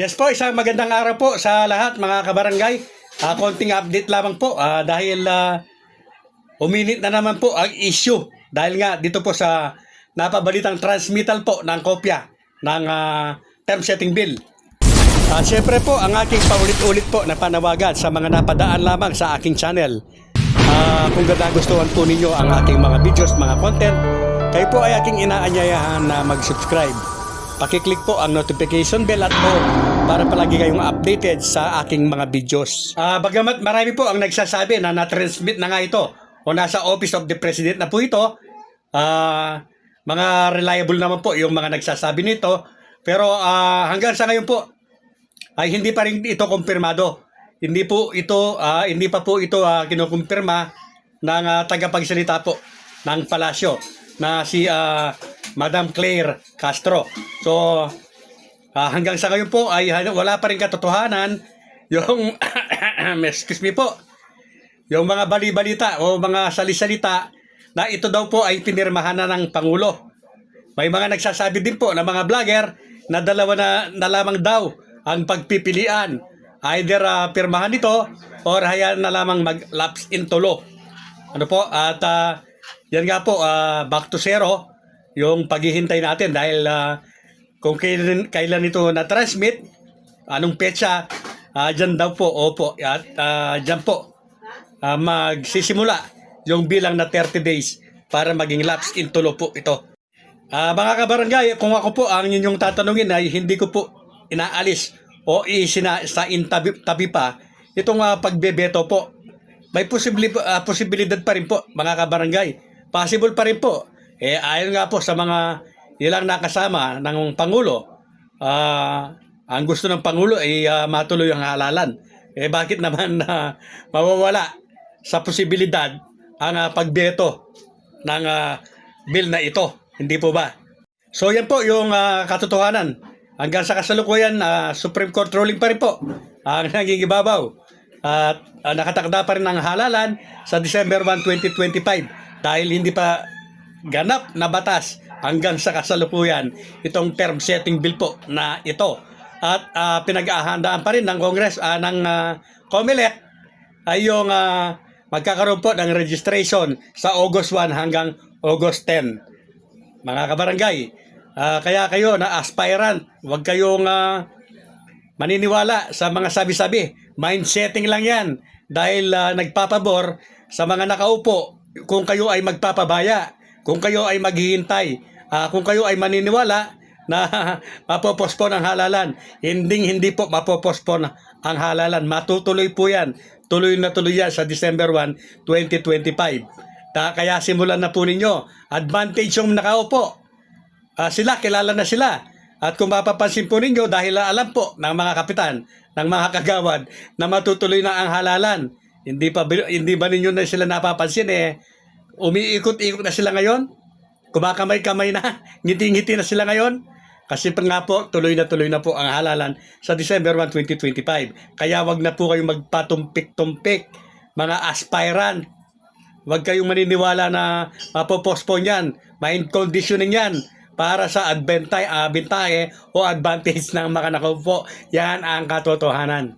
Yes po, isang magandang araw po sa lahat mga kabarangay. Ah, konting update lamang po ah, dahil ah, uminit na naman po ang issue dahil nga dito po sa napabalitang transmittal po ng kopya ng ah, term setting bill. At syempre po, ang aking paulit-ulit po na panawagan sa mga napadaan lamang sa aking channel. Ah, kung gustuhan po ninyo ang aking mga videos, mga content, kayo po ay aking inaanyayahan na mag-subscribe. Pakiclick po ang notification bell at all para palagi kayong updated sa aking mga videos. Ah, bagamat marami po ang nagsasabi na na-transmit na nga ito o nasa Office of the President na po ito, ah, mga reliable naman po yung mga nagsasabi nito. Pero ah, hanggang sa ngayon po, ay hindi pa rin ito kumpirmado. Hindi po ito ah, hindi pa po ito ah, kinukumpirma ng ah, tagapagsalita po ng palasyo na si ah, Madam Claire Castro. So ah, hanggang sa ngayon po ay ano, wala pa rin katotohanan yung excuse me po yung mga bali-balita o mga salisalita na ito daw po ay pinirmahan na ng Pangulo. May mga nagsasabi din po na mga vlogger na dalawa na, na lamang daw ang pagpipilian. Either ah, pirmahan ito or hayaan na lamang mag-lapse into law. Ano po? At ah, yan nga po, ah, back to zero yung paghihintay natin dahil ah, kung kailan, kailan ito na-transmit, anong petsa, ah, dyan daw po, opo, at ah, dyan po, ah, magsisimula yung bilang na 30 days para maging lapse into law po ito. Ah, mga kabarangay, kung ako po ang inyong tatanungin ay hindi ko po inaalis o isina sa tabi, tabi pa itong ah, pagbebeto po. May posibili, ah, posibilidad pa rin po mga kabarangay. Possible pa rin po. Eh ayon nga po sa mga ilang nakasama ng Pangulo, ah, ang gusto ng Pangulo ay ah, matuloy ang halalan. Eh bakit naman na mawawala sa posibilidad ang ah, pagbeto ng ah, bill na ito? Hindi po ba? So yan po yung ah, katotohanan. Hanggang sa kasalukuyan, ah, Supreme Court ruling pa rin po ang naging ibabaw. At ah, nakatakda pa rin ang halalan sa December 1, 2025 dahil hindi pa ganap na batas hanggang sa kasalukuyan itong term setting bill po na ito. At ah, pinag-ahandaan pa rin ng Congress, ah, ng ah, COMELEC ay yung ah, magkakaroon po ng registration sa August 1 hanggang August 10 mga kabarangay. ah, kaya kayo na aspirant, huwag kayong ah, maniniwala sa mga sabi-sabi. Mind lang yan. Dahil ah, nagpapabor sa mga nakaupo kung kayo ay magpapabaya, kung kayo ay maghihintay, ah, kung kayo ay maniniwala na mapopospon ang halalan. Hindi hindi po mapopospon ang halalan. Matutuloy po yan. Tuloy na tuloy yan sa December 1, 2025. Ta, kaya simulan na po ninyo. Advantage yung nakaupo. Ah, sila, kilala na sila. At kung mapapansin po ninyo, dahil alam po ng mga kapitan, ng mga kagawad, na matutuloy na ang halalan. Hindi pa hindi ba ninyo na sila napapansin eh? Umiikot-ikot na sila ngayon? Kumakamay-kamay na? Ngiti-ngiti na sila ngayon? Kasi pa nga po, tuloy na tuloy na po ang halalan sa December 1, 2025. Kaya wag na po kayong magpatumpik-tumpik, mga aspirant. Huwag kayong maniniwala na mapopostpone yan. Mind conditioning yan para sa adventay, uh, bintahe o advantage ng mga nakaupo. Yan ang katotohanan.